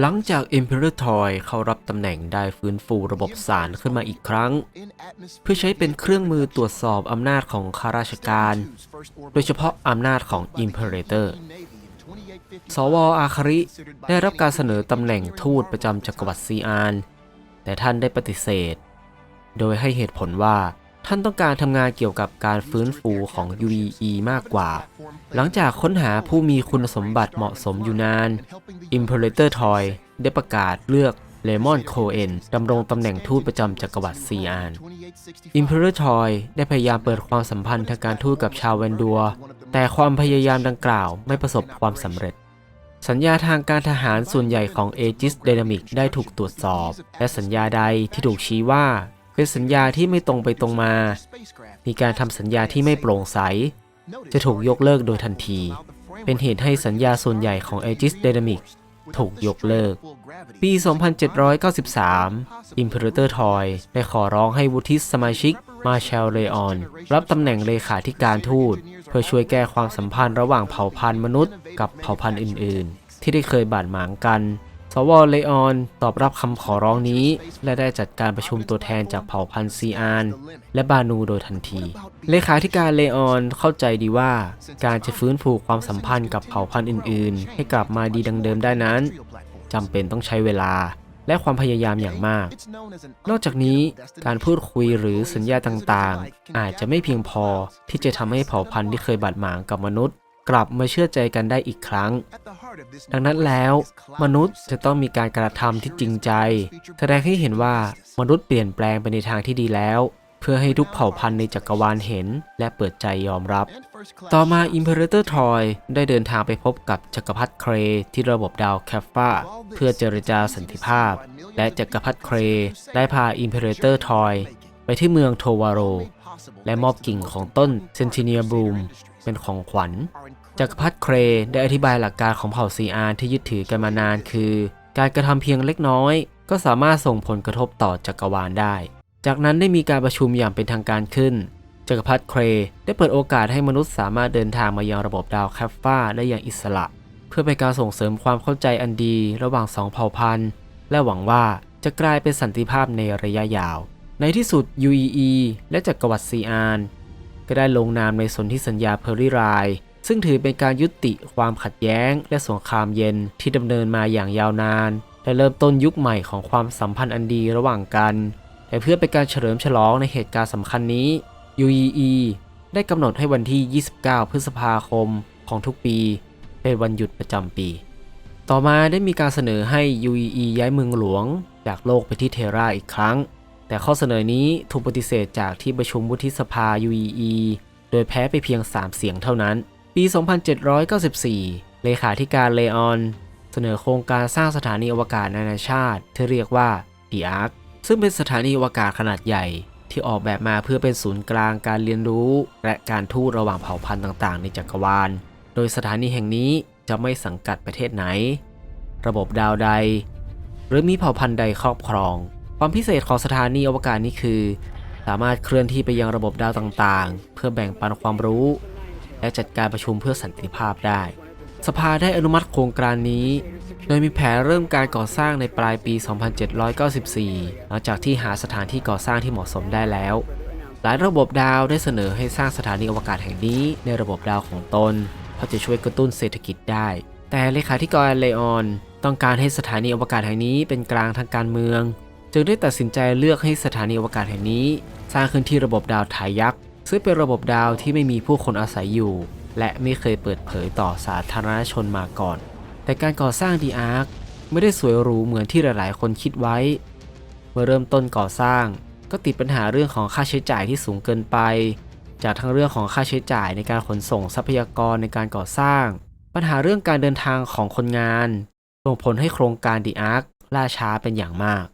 หลังจาก Emperor Toy เข้ารับตำแหน่งได้ฟื้นฟูระบบสารขึ้นมาอีกครั้ง เพื่อใช้เป็นเครื่องมือตรวจสอบอำนาจของข้าราชการ โดยเฉพาะอำนาจของ Imperator สวอาคาริได้รับการเสนอตำแหน่งทูตประจำจักรวรรดิซีอาน แต่ท่านได้ปฏิเสธ โดยให้เหตุผลว่า ท่านต้องการทำงานเกี่ยวกับการฟื้นฟูของ UEE มากกว่า หลังจากค้นหาผู้มีคุณสมบัติเหมาะสมอยู่นาน Imperator Toy ได้ประกาศเลือกเลมอนโคเอนดำรงตำแหน่งทูตประจำจักรวรรดิซีอาน Imperator Toy ได้พยายามเปิดความสัมพันธ์ทางการทูตกับชาวแวนดัว แต่ความพยายามดังกล่าวไม่ประสบความสำเร็จ สัญญาทางการทหารส่วนใหญ่ของ Aegis Dynamic ได้ถูกตรวจสอบ และสัญญาใดที่ถูกชี้ว่า เป็นสัญญาที่ไม่ตรงไปตรงมา มีการทำสัญญาที่ไม่โปร่งใส จะถูกยกเลิกโดยทันที เป็นเหตุให้สัญญาส่วนใหญ่ของ Aegis Dynamic ถูกยกเลิก ปี 2793 Imperator Toy ได้ขอร้องให้วุฒิสมาชิกมาเชลเลออน รับตำแหน่งเลขาธิการทูต เพื่อช่วยแก้ความสัมพันธ์ระหว่างเผ่าพันธุ์มนุษย์กับเผ่าพันธุ์อื่น ๆ ที่ได้เคยบาดหมางกัน สวเลออนตอบรับคำขอร้องนี้ และได้จัดการประชุมตัวแทนจากเผ่าพันธุ์ซีอาน และบานูโดยทันที เลขาธิการเลออนเข้าใจดีว่า การจะฟื้นฟูความสัมพันธ์กับเผ่าพันธุ์อื่น ๆ ให้กลับมาดีดังเดิมได้นั้นจำเป็นต้องใช้เวลาและความพยายามอย่างมาก นอกจากนี้การพูดคุยหรือสัญญาต่างๆ อาจจะไม่เพียงพอที่จะทำให้เผ่าพันธุ์ที่เคยบาดหมางกับมนุษย์ กลับมาเชื่อใจกันได้อีกครั้ง ดังนั้นแล้วมนุษย์จะต้องมีการกระทำที่จริงใจ แสดงให้เห็นว่ามนุษย์เปลี่ยนแปลงไปในทางที่ดีแล้ว เพื่อให้ทุกเผ่าพันธุ์ในจักรวาลเห็น และเปิดใจยอมรับ ต่อมา Imperator Toy ได้เดินทางไปพบกับจักรพรรดิเครที่ระบบดาวแคฟฟาเพื่อเจรจาสันติภาพ และจักรพรรดิเครได้พา Imperator Toy ไปที่เมืองโทวาโร และมอบกิ่งของต้นเซนติเนียบลูมเป็นของขวัญ จักรพรรดิเครได้อธิบายหลักการของเผ่าซีอานที่ยึดถือกันมานานคือ การกระทำเพียงเล็กน้อย ก็สามารถส่งผลกระทบต่อจักรวาลได้ จากนั้นได้มีการประชุมอย่างเป็นทางการขึ้น จักรพรรดิเครได้เปิดโอกาสให้มนุษย์สามารถเดินทางมายังระบบดาวแคฟฟาได้อย่างอิสระ เพื่อเป็นการส่งเสริมความเข้าใจอันดีระหว่างสองเผ่าพันธุ์ และหวังว่าจะกลายเป็นสันติภาพในระยะยาว ในที่สุด UEE และจักรวรรดิซีอานก็ได้ลงนามในสนธิสัญญาเพอร์รี่ไร ซึ่งถือเป็นการยุติความขัดแย้ง และสงครามเย็นที่ดำเนินมาอย่างยาวนาน และเริ่มต้นยุคใหม่ของความสัมพันธ์อันดีระหว่างกันและเพื่อเป็นการเฉลิมฉลองในเหตุการณ์สำคัญนี้ UEE ได้กำหนดให้วันที่ 29 พฤษภาคมของทุกปี เป็นวันหยุดประจำปี ต่อมาได้มีการเสนอให้ UEE ย้ายเมืองหลวง จากโลกไปที่เทราอีกครั้ง แต่ข้อเสนอนี้ถูกปฏิเสธจากที่ประชุมวุฒิสภา UEE โดยแพ้ไปเพียง 3 เสียงเท่านั้น ปี 2794 เลขาธิการเลออน เสนอโครงการสร้างสถานีอวกาศนานาชาติที่เรียกว่า The Ark ซึ่งเป็นสถานีอวกาศขนาดใหญ่ที่ออกแบบมาเพื่อเป็นศูนย์กลางการเรียนรู้ และการทูตระหว่างเผ่าพันธุ์ต่างๆ ในจักรวาล โดยสถานีแห่งนี้จะไม่สังกัดประเทศไหน ระบบดาวใด หรือมีเผ่าพันธุ์ใดครอบครอง ความพิเศษของสถานีอวกาศนี้คือ สามารถเคลื่อนที่ไปยังระบบดาวต่างๆ เพื่อแบ่งปันความรู้ และจัดการประชุมเพื่อสันติภาพได้ สภาได้อนุมัติโครงการนี้ โดยมีแผนเริ่มการก่อสร้างในปลายปี 2794 หลังจากที่หาสถานที่ก่อสร้างที่เหมาะสมได้แล้ว หลายระบบดาวได้เสนอให้สร้างสถานีอวกาศแห่งนี้ในระบบดาวของตน เพราะจะช่วยกระตุ้นเศรษฐกิจได้ แต่เลขาธิการเลออนต้องการให้สถานีอวกาศแห่งนี้เป็นกลางทางการเมือง จึงได้ตัดสินใจเลือกให้สถานีอวกาศแห่งนี้ สร้างขึ้นที่ระบบดาวทายักษ์ ซึ่งเป็นระบบดาวที่ไม่มีผู้คนอาศัยอยู่ และไม่เคยเปิดเผยต่อสาธารณชนมาก่อน แต่การก่อสร้างดีอาร์คไม่ได้สวยหรูเหมือนที่หลาย ๆ คนคิดไว้ เมื่อเริ่มต้นก่อสร้าง ก็ติดปัญหาเรื่องของค่าใช้จ่ายที่สูงเกินไป จากทั้งเรื่องของค่าใช้จ่ายในการขนส่งทรัพยากรในการก่อสร้าง ปัญหาเรื่องการเดินทางของคนงานส่งผลให้โครงการดีอาร์คล่าช้าเป็นอย่างมาก